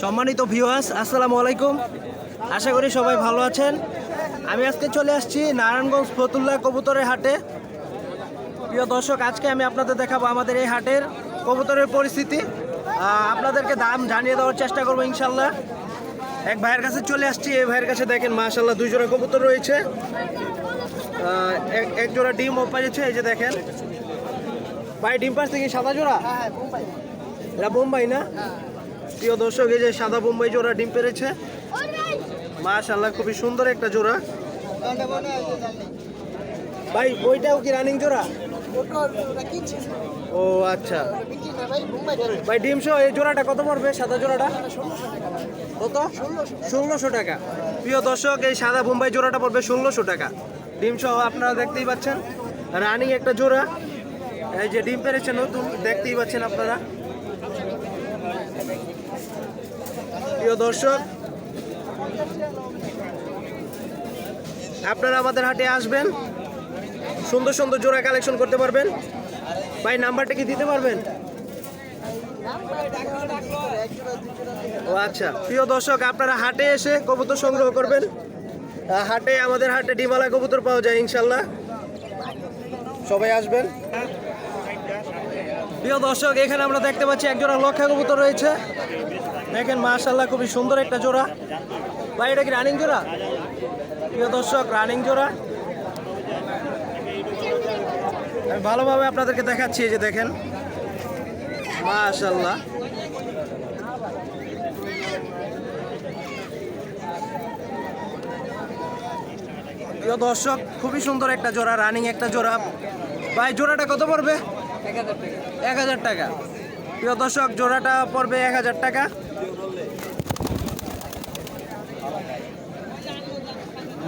সম্মানিত ভিউয়ার্স আসসালামু আলাইকুম। আশা করি সবাই ভালো আছেন। আমি আজকে চলে আসছি নারায়ণগঞ্জ ফতুল্লাহ কবুতরের হাটে। প্রিয় দর্শক আজকে আমি আপনাদের দেখাবো আমাদের এই হাটের কবুতরের পরিস্থিতি। আপনাদেরকে দাম জানিয়ে দেওয়ার চেষ্টা করব ইনশাল্লাহ এক ভাইয়ের কাছে চলে আসছি এই ভাইয়ের কাছে দেখেন মাশাল্লাহ দুই জোড়া কবুতর রয়েছে। এক- এক জোড়া ডিম পাইছে এই যে দেখেন। ভাই ডিম পাচ্ছে কি সাদা জোড়া? এটা বোম্বাই না? প্রিয় দর্শক, এই যে সাদা বোম্বাই জোড়া ডিম পেরেছে। মাশাল্লাহ খুবই সুন্দর একটা জোড়া। ভাই, ওইটাও কি রানিং জোড়া? ও আচ্ছা। ভাই, ডিম সহ এই জোড়াটা কত পড়বে? সাদা জোড়াটা? কত? ষোলোশো টাকা। প্রিয় দর্শক, এই সাদা বোম্বাই জোড়াটা পড়বে ষোলোশো টাকা। ডিম সহ আপনারা দেখতেই পাচ্ছেন রানিং একটা জোড়া। এই যে ডিম পেরেছে নতুন, দেখতেই পাচ্ছেন আপনারা। প্রিয় দর্শক, আপনারা আমাদের হাটে আসবেন, সুন্দর সুন্দর জোড়া কালেকশন করতে পারবেন। ভাই, নাম্বারটা কি দিতে পারবেন? ও আচ্ছা প্রিয় দর্শক, আপনারা হাটে এসে কবুতর সংগ্রহ করবেন। হাটে, আমাদের হাটে ডিমালা কবুতর পাওয়া যায়, ইনশাল্লাহ। সবাই আসবেন। প্রিয় দর্শক, এখানে আমরা দেখতে পাচ্ছি এক জোড়া লক্ষা কবুতর রয়েছে। দেখেন মাশাল্লাহ খুবই সুন্দর একটা জোড়া। ভাই, এটা কি রানিং জোড়া? প্রিয় দর্শক রানিং জোড়া। আমি ভালোভাবে আপনাদেরকে দেখাচ্ছি, এই যে দেখেন। মাশাল্লাহ প্রিয় দর্শক, খুবই সুন্দর একটা জোড়া রানিং একটা জোড়া। ভাই, জোড়াটা কত পড়বে? এক হাজার টাকা। প্রিয় দর্শক, জোড়াটা পড়বে এক হাজার টাকা।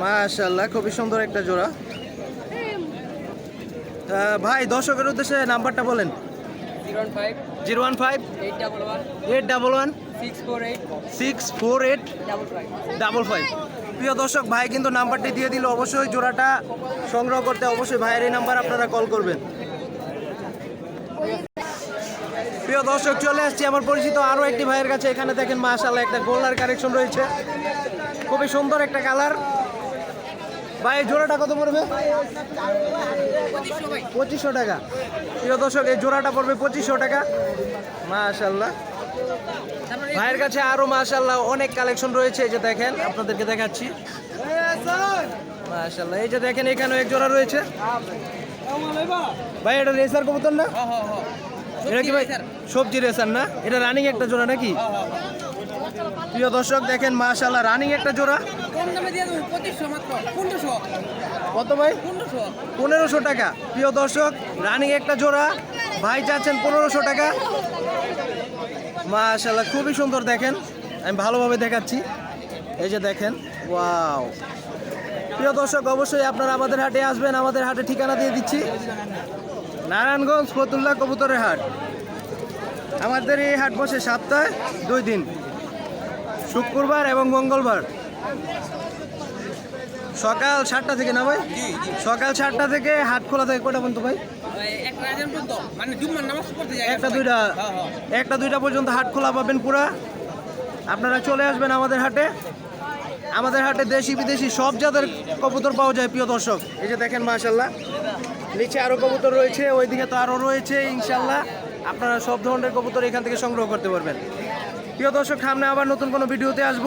মাশাল্লাহ খুবই সুন্দর একটা জোড়া। ভাই, দর্শকের উদ্দেশ্যে নাম্বারটা বলেন। Zero one five, eight double one, six four eight, double five. প্রিয় দর্শক, ভাই কিন্তু নাম্বারটি দিয়ে দিল। অবশ্যই জোড়াটা সংগ্রহ করতে অবশ্যই ভাইয়ের এই নাম্বার আপনারা কল করবেন। প্রিয় দর্শক, চলে আসছি আমার পরিচিত আরও একটি ভাইয়ের কাছে। এখানে দেখেন মাশাল্লাহ একটা গোল্ডার কালেকশন রয়েছে। খুবই সুন্দর একটা কালার। ভাই জোড়াটা কত পড়বে? পঁচিশশো টাকা। প্রিয় দর্শক, এই জোড়াটা পড়বে পঁচিশশো টাকা। মাশাল্লাহ ভাইয়ের কাছে আরও মাশাল্লাহ অনেক কালেকশন রয়েছে, এই যে দেখেন, আপনাদেরকে দেখাচ্ছি। মাশাল্লাহ এই যে দেখেন এখানে এক জোড়া রয়েছে। ভাই, এটা রেসার কবুতর না? এটা কি ভাই, সবজি রেসার না? এটা রানিং একটা জোড়া নাকি? প্রিয় দর্শক, দেখেন মাশাল্লাহ রানিং একটা জোড়া। কত ভাই? পনেরোশো। টাকা। প্রিয় দর্শক রানিং একটা জোড়া। ভাই চাচ্ছেন পনেরোশো টাকা। মাশাল্লাহ খুবই সুন্দর দেখেন। আমি ভালোভাবে দেখাচ্ছি। এই যে দেখেন ওয়াও। প্রিয় দর্শক অবশ্যই আপনারা আমাদের হাটে আসবেন। আমাদের হাটে ঠিকানা দিয়ে দিচ্ছি। নারায়ণগঞ্জ ফতুল্লাহ কবুতরের হাট। আমাদের এই হাট বসে সপ্তাহে দুই দিন। শুক্রবার এবং মঙ্গলবার। সকাল সাতটা থেকে না ভাই? সকাল সাতটা থেকে হাট খোলা থাকে কটা পর্যন্ত ভাই? একটা মানে জুম্মার নামাজ পড়তে যায়। একটা দুইটা একটা দুইটা পর্যন্ত হাট খোলা পাবেন পুরা। আপনারা চলে আসবেন আমাদের হাটে। আমাদের হাটে দেশি বিদেশি সব জাতের কবুতর পাওয়া যায় প্রিয় দর্শক। এই যে দেখেন মাশাল্লাহ নিচে আরও কবুতর রয়েছে ওইদিকে তো আরও রয়েছে ইনশাল্লাহ আপনারা সব ধরনের কবুতর এখান থেকে সংগ্রহ করতে পারবেন। প্রিয় দর্শক সামনে আবার নতুন কোনো ভিডিওতে আসব।